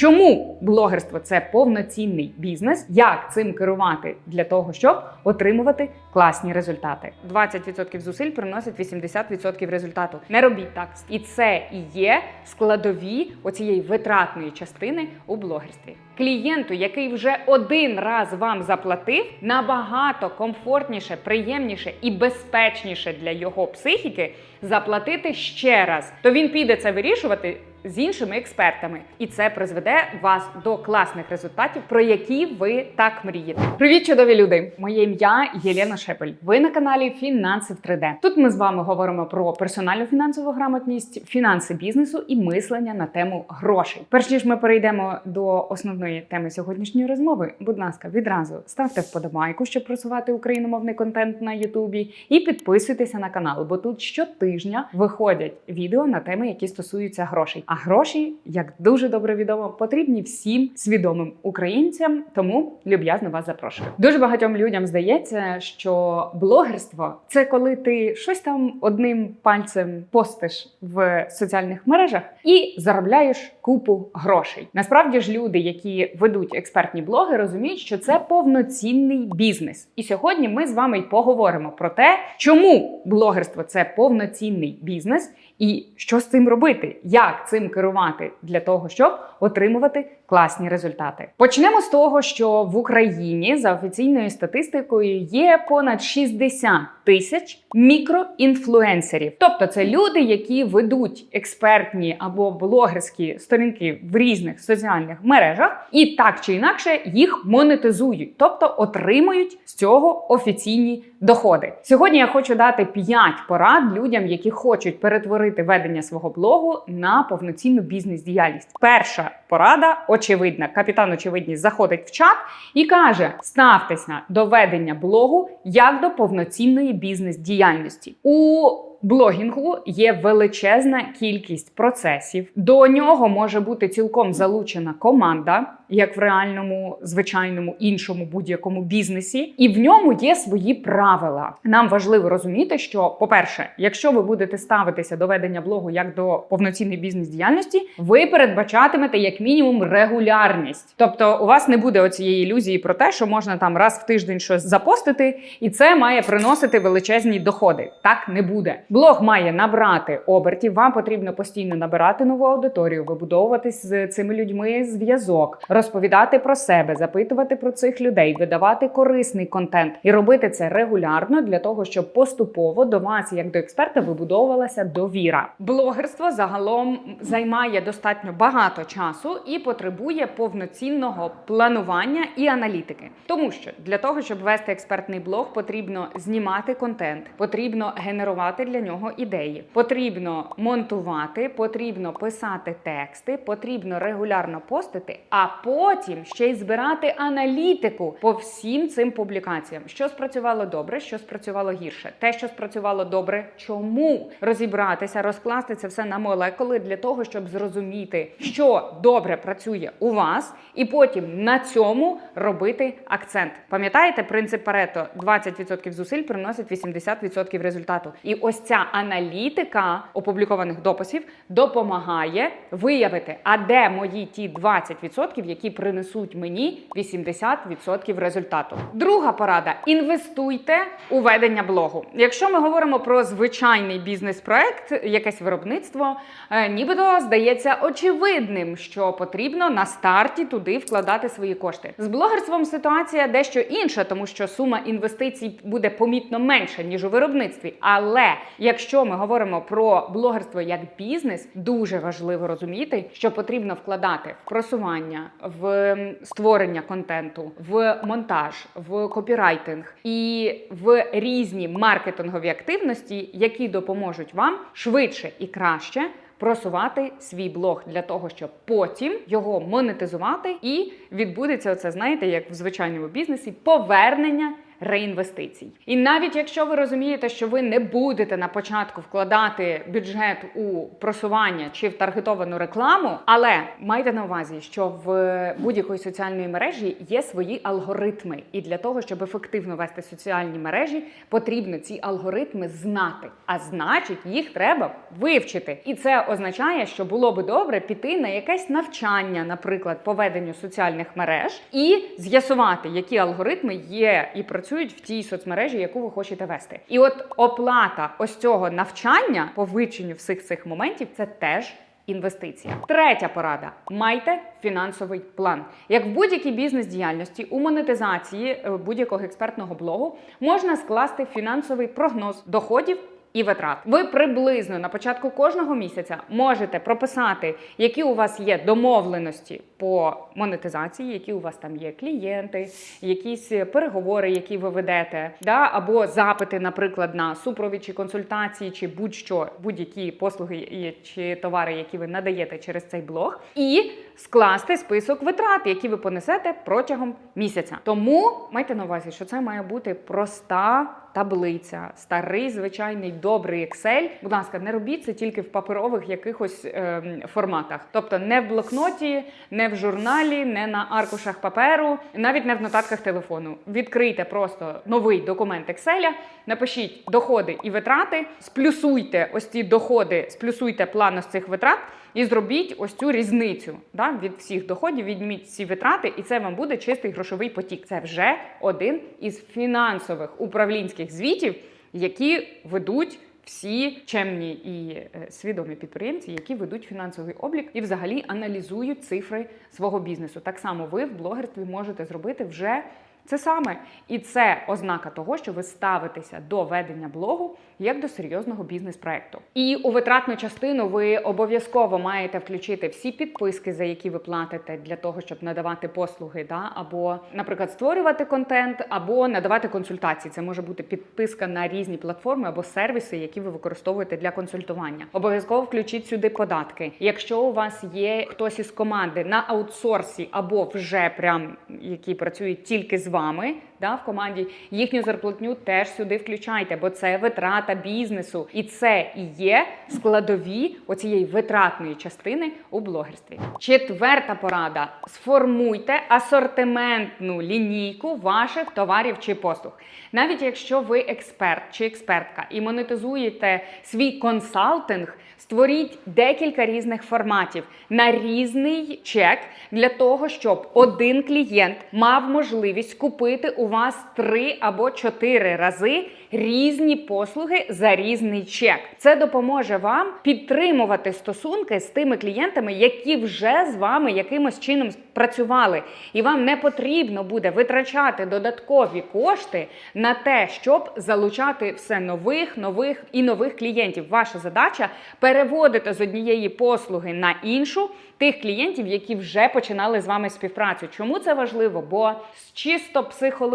чому блогерство це повноцінний бізнес, як цим керувати для того, щоб отримувати класні результати. 20% зусиль приносять 80% результату. Не робіть так. І це і є складові оцієї витратної частини у блогерстві. Клієнту, який вже один раз вам заплатив, набагато комфортніше, приємніше і безпечніше для його психіки заплатити ще раз. То він піде це вирішувати з іншими експертами, і це призведе вас до класних результатів, про які ви так мрієте. Привіт, чудові люди! Моє ім'я Єлена Шепель. Ви на каналі Фінанси в 3D. Тут ми з вами говоримо про персональну фінансову грамотність, фінанси бізнесу і мислення на тему грошей. Перш ніж ми перейдемо до основної теми сьогоднішньої розмови, будь ласка, відразу ставте вподобайку, щоб просувати україномовний контент на Ютубі, і підписуйтеся на канал, бо тут щотижня виходять відео на теми, які стосуються грошей. А гроші, як дуже добре відомо, потрібні всім свідомим українцям. Тому люб'язно вас запрошую. Дуже багатьом людям здається, що блогерство це коли ти щось там одним пальцем постиш в соціальних мережах і заробляєш купу грошей. Насправді ж люди, які ведуть експертні блоги, розуміють, що це повноцінний бізнес. І сьогодні ми з вами й поговоримо про те, чому блогерство це повноцінний бізнес, і що з цим робити, як цим керувати для того, щоб отримувати класні результати. Почнемо з того, що в Україні за офіційною статистикою є понад 60 тисяч мікроінфлюенсерів. Тобто це люди, які ведуть експертні або блогерські сторінки в різних соціальних мережах, і так чи інакше їх монетизують, тобто отримують з цього офіційні доходи. Сьогодні я хочу дати 5 порад людям, які хочуть перетворити ведення свого блогу на повноцінну бізнес-діяльність. Перша порада очевидна. Капітан очевидність заходить в чат і каже: ставтеся до ведення блогу як до повноцінної бізнес-діяльності. У блогінгу є величезна кількість процесів. До нього може бути цілком залучена команда, як в реальному, звичайному іншому будь-якому бізнесі, і в ньому є свої правила. Нам важливо розуміти, що, по-перше, якщо ви будете ставитися до ведення блогу як до повноцінної бізнес-діяльності, ви передбачатимете як мінімум регулярність. Тобто, у вас не буде оцієї ілюзії про те, що можна там раз в тиждень щось запостити, і це має приносити величезні доходи. Так не буде. Блог має набрати обертів. Вам потрібно постійно набирати нову аудиторію, вибудовуватись з цими людьми зв'язок, розповідати про себе, запитувати про цих людей, видавати корисний контент і робити це регулярно для того, щоб поступово до вас, як до експерта, вибудовувалася довіра. Блогерство загалом займає достатньо багато часу і потребує повноцінного планування і аналітики, тому що для того, щоб вести експертний блог, потрібно знімати контент, потрібно генерувати для нього ідеї, потрібно монтувати, потрібно писати тексти, потрібно регулярно постити, а потім ще й збирати аналітику по всім цим публікаціям, що спрацювало добре, що спрацювало гірше. Те, що спрацювало добре, чому розібратися, розкласти це все на молекули для того, щоб зрозуміти, що добре працює у вас, і потім на цьому робити акцент. Пам'ятаєте принцип Парето? 20% зусиль приносить 80% результату. І ось ця аналітика опублікованих дописів допомагає виявити, а де мої ті 20%, які принесуть мені 80% результату. Друга порада: інвестуйте у ведення блогу. Якщо ми говоримо про звичайний бізнес-проект, якесь виробництво, е, нібито здається очевидним, що потрібно на старті туди вкладати свої кошти. З блогерством ситуація дещо інша, тому що сума інвестицій буде помітно менша ніж у виробництві. Але якщо ми говоримо про блогерство як бізнес, дуже важливо розуміти, що потрібно вкладати в просування, в створення контенту, в монтаж, в копірайтинг і в різні маркетингові активності, які допоможуть вам швидше і краще. Просувати свій блог для того, щоб потім його монетизувати, і відбудеться оце, знаєте, як в звичайному бізнесі, повернення реінвестицій. І навіть якщо ви розумієте, що ви не будете на початку вкладати бюджет у просування чи в таргетовану рекламу, але майте на увазі, що в будь-якої соціальної мережі є свої алгоритми, і для того, щоб ефективно вести соціальні мережі, потрібно ці алгоритми знати. А значить, їх треба вивчити. І це означає, що було би добре піти на якесь навчання, наприклад, по веденню соціальних мереж, і з'ясувати, які алгоритми є і працюють в тій соцмережі, яку ви хочете вести. І от оплата ось цього навчання по вивченню всіх цих моментів це теж. Інвестиція. Третя порада: майте фінансовий план. Як в будь-якій бізнес-діяльності у монетизації е, будь-якого експертного блогу можна скласти фінансовий прогноз доходів. І витрат. Ви приблизно на початку кожного місяця можете прописати, які у вас є домовленості по монетизації, які у вас там є клієнти, якісь переговори, які ви ведете, да? або запити, наприклад, на супровід чи консультації, чи будь-що, будь-які послуги чи товари, які ви надаєте через цей блог, і скласти список витрат, які ви понесете протягом місяця. Тому майте на увазі, що це має бути проста таблиця, старий звичайний добрий Excel. Будь ласка, не робіть це тільки в паперових якихось ем, форматах, тобто не в блокноті, не в журналі, не на аркушах паперу, навіть не в нотатках телефону. Відкрийте просто новий документ Excel, напишіть доходи і витрати, сплюсуйте ось ці доходи, сплюсуйте план з цих витрат. І зробіть ось цю різницю да, від всіх доходів, відніміть всі витрати, і це вам буде чистий грошовий потік. Це вже один із фінансових управлінських звітів, які ведуть. Всі чемні і е, свідомі підприємці, які ведуть фінансовий облік і взагалі аналізують цифри свого бізнесу. Так само ви в блогерстві можете зробити вже це саме. І це ознака того, що ви ставитеся до ведення блогу як до серйозного бізнес-проекту. І у витратну частину ви обов'язково маєте включити всі підписки, за які ви платите, для того, щоб надавати послуги, да? або, наприклад, створювати контент, або надавати консультації. Це може бути підписка на різні платформи або сервіси, які ви використовуєте для консультування. Обов'язково включіть сюди податки. Якщо у вас є хтось із команди на аутсорсі або вже прям які працюють тільки з вами, да, в команді, їхню зарплатню теж сюди включайте, бо це витрата бізнесу, і це і є складові оцієї витратної частини у блогерстві. Четверта порада: сформуйте асортиментну лінійку ваших товарів чи послуг. Навіть якщо ви експерт чи експертка і монетизуєте свій консалтинг, створіть декілька різних форматів на різний чек для того, щоб один клієнт мав можливість купити у вас три або чотири рази різні послуги за різний чек. Це допоможе вам підтримувати стосунки з тими клієнтами, які вже з вами якимось чином працювали, і вам не потрібно буде витрачати додаткові кошти на те, щоб залучати все нових, нових і нових клієнтів. Ваша задача переводити з однієї послуги на іншу тих клієнтів, які вже починали з вами співпрацю. Чому це важливо? Бо з чисто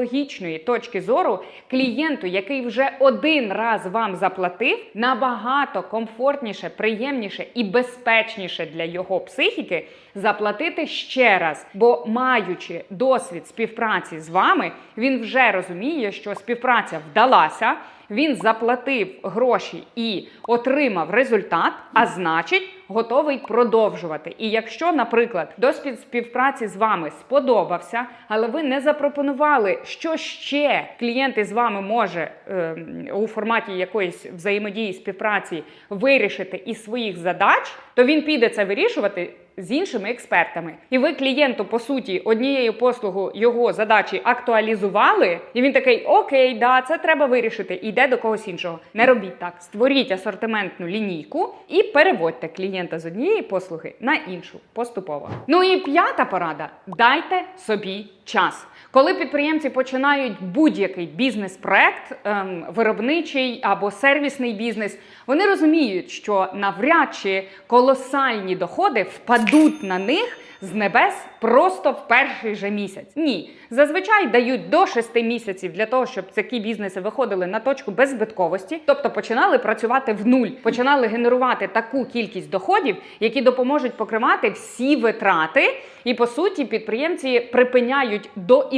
психологічної точки зору клієнту, який вже один раз вам заплатив, набагато комфортніше, приємніше і безпечніше для його психіки заплатити ще раз. Бо маючи досвід співпраці з вами, він вже розуміє, що співпраця вдалася. Він заплатив гроші і отримав результат, а значить, готовий продовжувати. І якщо, наприклад, досвід співпраці з вами сподобався, але ви не запропонували, що ще клієнт із вами може е, у форматі якоїсь взаємодії співпраці вирішити із своїх задач, то він піде це вирішувати. З іншими експертами, і ви клієнту по суті однією послугою його задачі актуалізували, і він такий: Окей, да, це треба вирішити. і йде до когось іншого. Не робіть так. Створіть асортиментну лінійку і переводьте клієнта з однієї послуги на іншу поступово. Ну і п'ята порада: дайте собі час. Коли підприємці починають будь-який бізнес-проект, ем, виробничий або сервісний бізнес, вони розуміють, що навряд чи колосальні доходи впадуть на них з небес просто в перший же місяць. Ні, зазвичай дають до 6 місяців для того, щоб такі бізнеси виходили на точку беззбитковості, тобто починали працювати в нуль, починали генерувати таку кількість доходів, які допоможуть покривати всі витрати. І по суті, підприємці припиняють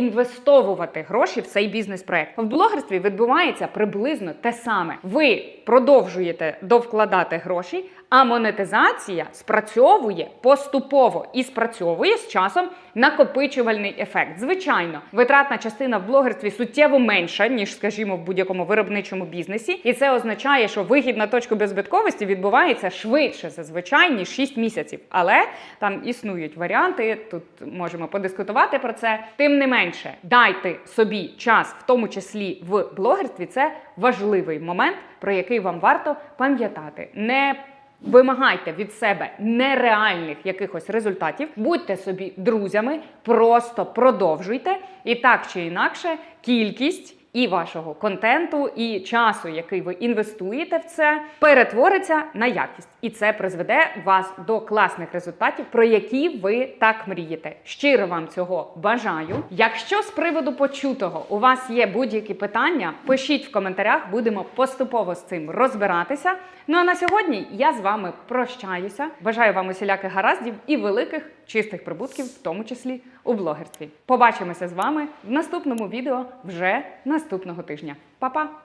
доінвестовувати гроші в цей бізнес-проект. В блогерстві відбувається приблизно те саме. Ви продовжуєте довкладати гроші, а монетизація спрацьовує поступово і спрацьовує з часом накопичувальний ефект. Звичайно, витратна частина в блогерстві суттєво менша, ніж, скажімо, в будь-якому виробничому бізнесі, і це означає, що вихід на точку беззбитковості відбувається швидше зазвичай ніж 6 місяців. Але там існують варіанти. Тут можемо подискутувати про це. Тим не менше, дайте собі час, в тому числі в блогерстві. Це важливий момент, про який вам варто пам'ятати. Не Вимагайте від себе нереальних якихось результатів, будьте собі друзями, просто продовжуйте. І так чи інакше, кількість і вашого контенту, і часу, який ви інвестуєте в це, перетвориться на якість. І це призведе вас до класних результатів, про які ви так мрієте. Щиро вам цього бажаю. Якщо з приводу почутого у вас є будь-які питання, пишіть в коментарях, будемо поступово з цим розбиратися. Ну а на сьогодні я з вами прощаюся. Бажаю вам усіляких гараздів і великих чистих прибутків, в тому числі у блогерстві. Побачимося з вами в наступному відео вже наступного тижня. Па-па!